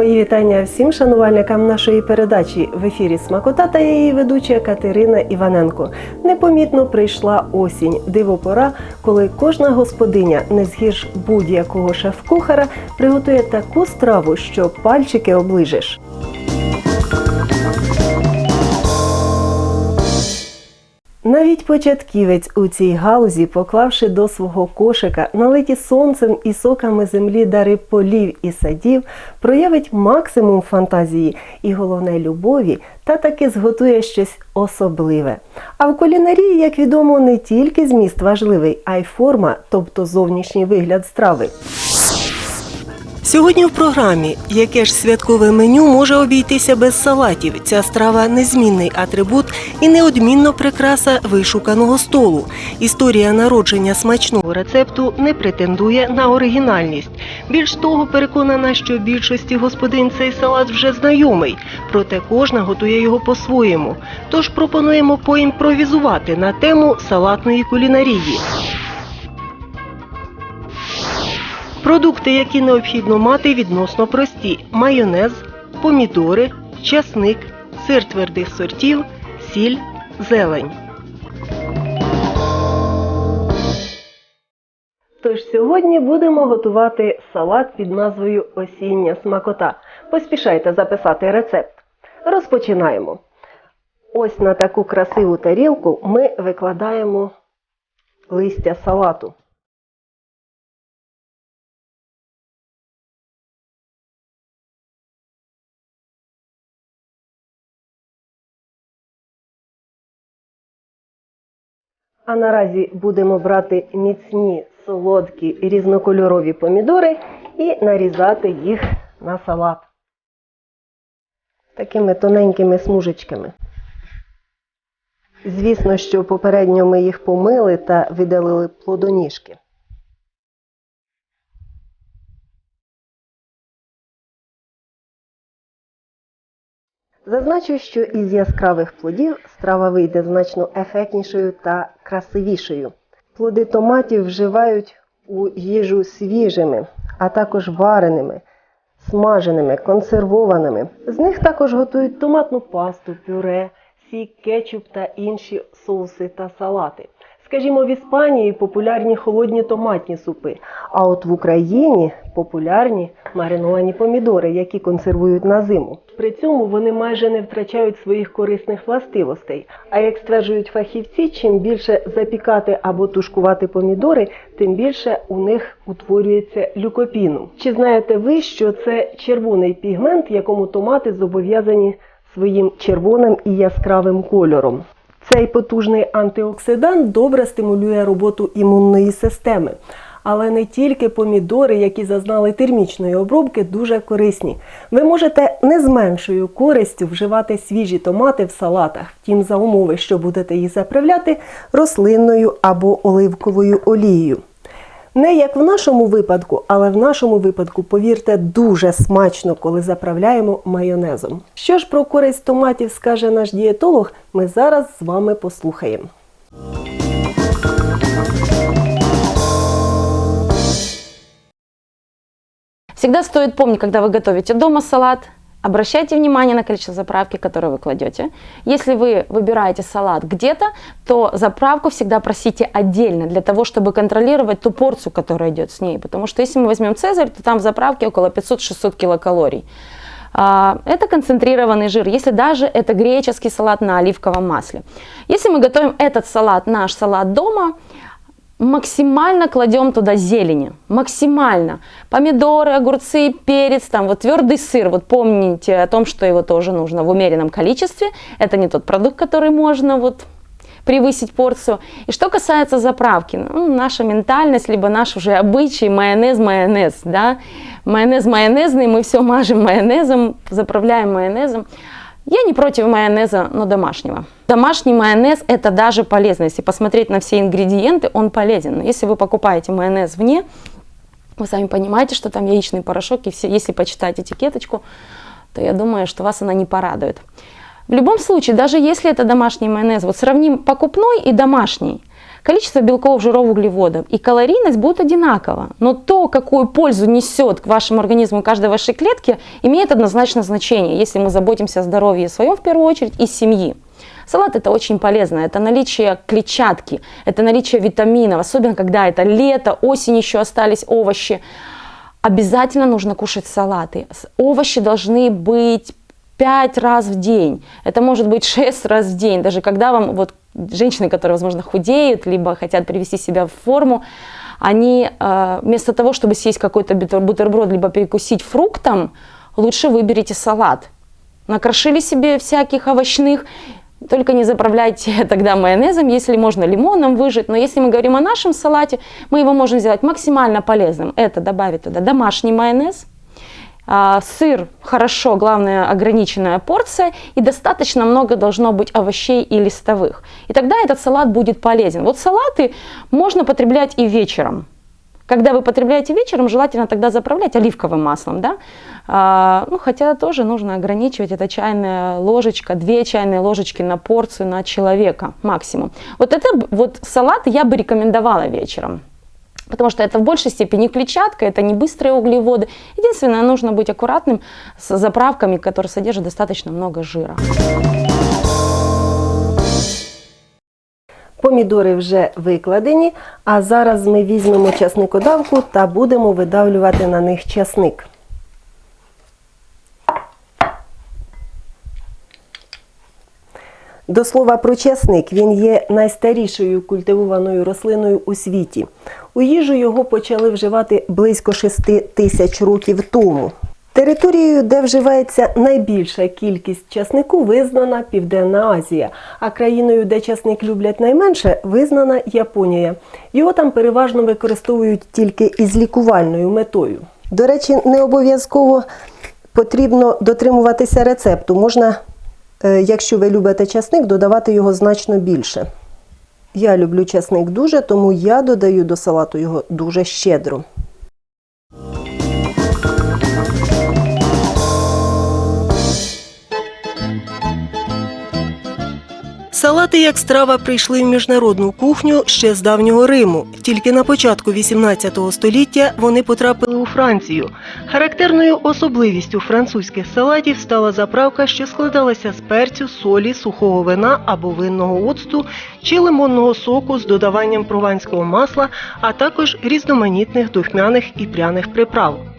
вітання всім шанувальникам нашої передачі в ефірі Смакота та її ведуча Катерина Іваненко. Непомітно прийшла осінь, диво пора, коли кожна господиня, не згірш будь-якого шеф-кухара, приготує таку страву, що пальчики оближеш. Навіть початківець у цій галузі, поклавши до свого кошика налиті сонцем і соками землі дари полів і садів, проявить максимум фантазії і головне любові, та таки зготує щось особливе. А в кулінарії, як відомо, не тільки зміст важливий, а й форма, тобто зовнішній вигляд страви. Сьогодні в програмі яке ж святкове меню може обійтися без салатів. Ця страва незмінний атрибут і неодмінно прикраса вишуканого столу. Історія народження смачного рецепту не претендує на оригінальність. Більш того, переконана, що більшості господинь цей салат вже знайомий, проте кожна готує його по-своєму. Тож пропонуємо поімпровізувати на тему салатної кулінарії. Продукти, які необхідно мати, відносно прості: майонез, помідори, часник, сир твердих сортів, сіль, зелень. Тож сьогодні будемо готувати салат під назвою Осіння смакота. Поспішайте записати рецепт. Розпочинаємо. Ось на таку красиву тарілку ми викладаємо листя салату. А наразі будемо брати міцні, солодкі, різнокольорові помідори і нарізати їх на салат. Такими тоненькими смужечками. Звісно, що попередньо ми їх помили та видалили плодоніжки. Зазначу, що із яскравих плодів страва вийде значно ефектнішою та красивішою. Плоди томатів вживають у їжу свіжими, а також вареними, смаженими, консервованими. З них також готують томатну пасту, пюре, сік, кетчуп та інші соуси та салати. Скажімо, в Іспанії популярні холодні томатні супи, а от в Україні популярні мариновані помідори, які консервують на зиму. При цьому вони майже не втрачають своїх корисних властивостей. А як стверджують фахівці, чим більше запікати або тушкувати помідори, тим більше у них утворюється люкопіну. Чи знаєте ви, що це червоний пігмент, якому томати зобов'язані своїм червоним і яскравим кольором? Цей потужний антиоксидант добре стимулює роботу імунної системи. Але не тільки помідори, які зазнали термічної обробки, дуже корисні. Ви можете не з меншою користю вживати свіжі томати в салатах, втім за умови, що будете їх заправляти рослинною або оливковою олією. Не як в нашому випадку, але в нашому випадку, повірте, дуже смачно, коли заправляємо майонезом. Що ж про користь томатів скаже наш дієтолог, ми зараз з вами послухаємо. Всегда стоит помнить, когда вы готовите дома салат, обращайте внимание на количество заправки, которую вы кладете. Если вы выбираете салат где-то, то заправку всегда просите отдельно, для того, чтобы контролировать ту порцию, которая идет с ней. Потому что если мы возьмем Цезарь, то там в заправке около 500-600 килокалорий. А, Это концентрированный жир, если даже это греческий салат на оливковом масле. Если мы готовим этот салат, наш салат дома, максимально кладем туда зелени, максимально. Помидоры, огурцы, перец, там вот твердый сыр. Вот помните о том, что его тоже нужно в умеренном количестве. Это не тот продукт, который можно вот превысить порцию. И что касается заправки, ну, наша ментальность, либо наш уже обычай, майонез, майонез, да, майонез майонезный, мы все мажем майонезом, заправляем майонезом. Я не против майонеза, но домашнего. Домашний майонез это даже полезно. Если посмотреть на все ингредиенты, он полезен. Но если вы покупаете майонез вне, вы сами понимаете, что там яичный порошок, и все, если почитать этикеточку, то я думаю, что вас она не порадует. В любом случае, даже если это домашний майонез, вот сравним покупной и домашний. Количество белков, жиров, углеводов и калорийность будут одинаково. Но то, какую пользу несет к вашему организму и каждой вашей клетке, имеет однозначно значение, если мы заботимся о здоровье своем в первую очередь и семьи. Салат это очень полезно, это наличие клетчатки, это наличие витаминов, особенно когда это лето, осень еще остались овощи. Обязательно нужно кушать салаты. Овощи должны быть 5 раз в день. Это может быть 6 раз в день. Даже когда вам, вот женщины, которые, возможно, худеют, либо хотят привести себя в форму, они э, вместо того, чтобы съесть какой-то бутер- бутерброд, либо перекусить фруктом, лучше выберите салат. Накрошили себе всяких овощных, только не заправляйте тогда майонезом, если можно лимоном выжать. Но если мы говорим о нашем салате, мы его можем сделать максимально полезным. Это добавить туда домашний майонез, а, сыр хорошо, главное ограниченная порция и достаточно много должно быть овощей и листовых. И тогда этот салат будет полезен. Вот салаты можно потреблять и вечером. Когда вы потребляете вечером, желательно тогда заправлять оливковым маслом, да? А, ну, хотя тоже нужно ограничивать, это чайная ложечка, две чайные ложечки на порцию на человека максимум. Вот это, вот салат я бы рекомендовала вечером. Потому что это в большей степени клетчатка, это не быстрые углеводы. Единственное, нужно быть аккуратным с заправками, которые содержат достаточно много жира. Помідори вже викладені, а зараз ми візьмемо часникодавку та будемо видавлювати на них часник. До слова про часник, він є найстарішою культивованою рослиною у світі. У їжу його почали вживати близько 6 тисяч років тому. Територією, де вживається найбільша кількість часнику, визнана Південна Азія, а країною, де часник люблять найменше, визнана Японія. Його там переважно використовують тільки із лікувальною метою. До речі, не обов'язково потрібно дотримуватися рецепту. Можна, е, якщо ви любите часник, додавати його значно більше. Я люблю часник дуже, тому я додаю до салату його дуже щедро. Салати як страва прийшли в міжнародну кухню ще з давнього Риму. Тільки на початку 18 століття вони потрапили Францію. Характерною особливістю французьких салатів стала заправка, що складалася з перцю, солі, сухого вина або винного оцту чи лимонного соку з додаванням прованського масла, а також різноманітних духмяних і пряних приправ.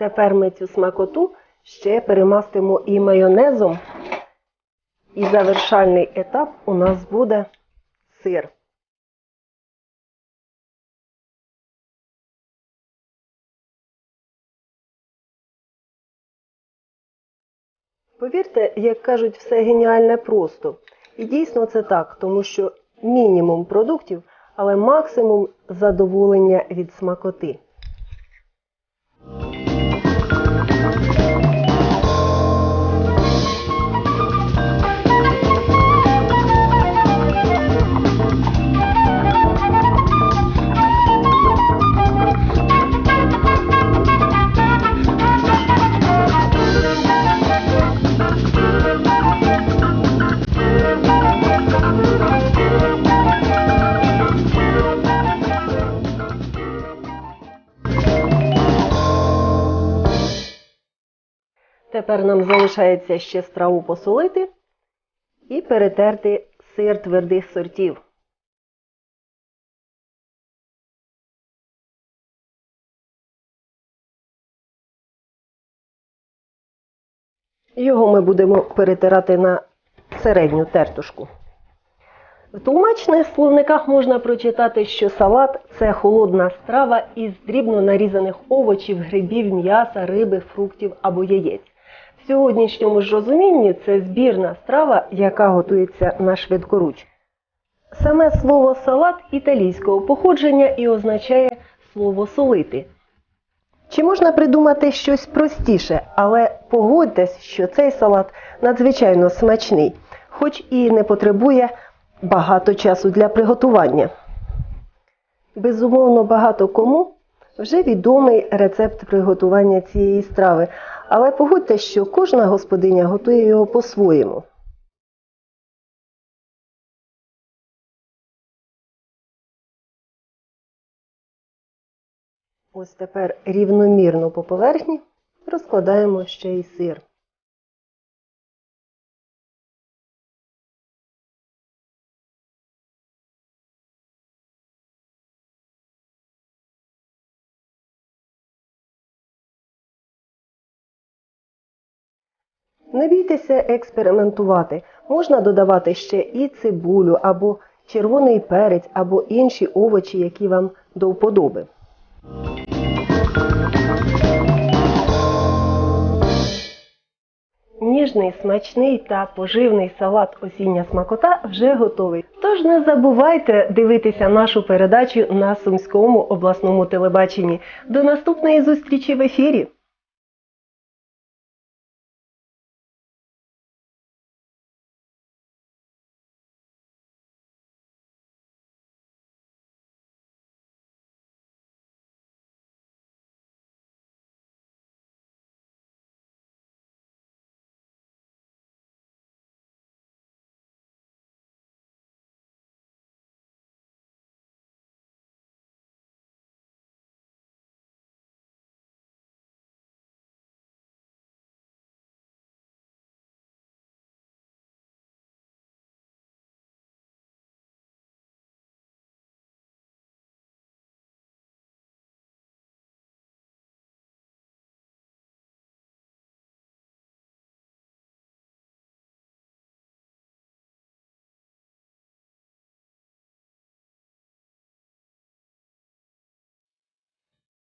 Тепер ми цю смакоту ще перемастимо і майонезом. І завершальний етап у нас буде сир. Повірте, як кажуть, все геніальне просто. І дійсно це так, тому що мінімум продуктів, але максимум задоволення від смакоти. Тепер нам залишається ще страву посолити і перетерти сир твердих сортів. Його ми будемо перетирати на середню тертушку. В тлумачних словниках можна прочитати, що салат це холодна страва із дрібно нарізаних овочів, грибів, м'яса, риби, фруктів або яєць. Сьогоднішньому ж розумінні це збірна страва, яка готується на швидкоруч. Саме слово салат італійського походження і означає слово солити. Чи можна придумати щось простіше, але погодьтесь, що цей салат надзвичайно смачний, хоч і не потребує багато часу для приготування. Безумовно, багато кому вже відомий рецепт приготування цієї страви, але погодьте, що кожна господиня готує його по-своєму. Ось тепер рівномірно по поверхні розкладаємо ще й сир. Не бійтеся експериментувати. Можна додавати ще і цибулю, або червоний перець, або інші овочі, які вам до вподоби. Ніжний, смачний та поживний салат осіння смакота вже готовий. Тож не забувайте дивитися нашу передачу на Сумському обласному телебаченні. До наступної зустрічі в ефірі!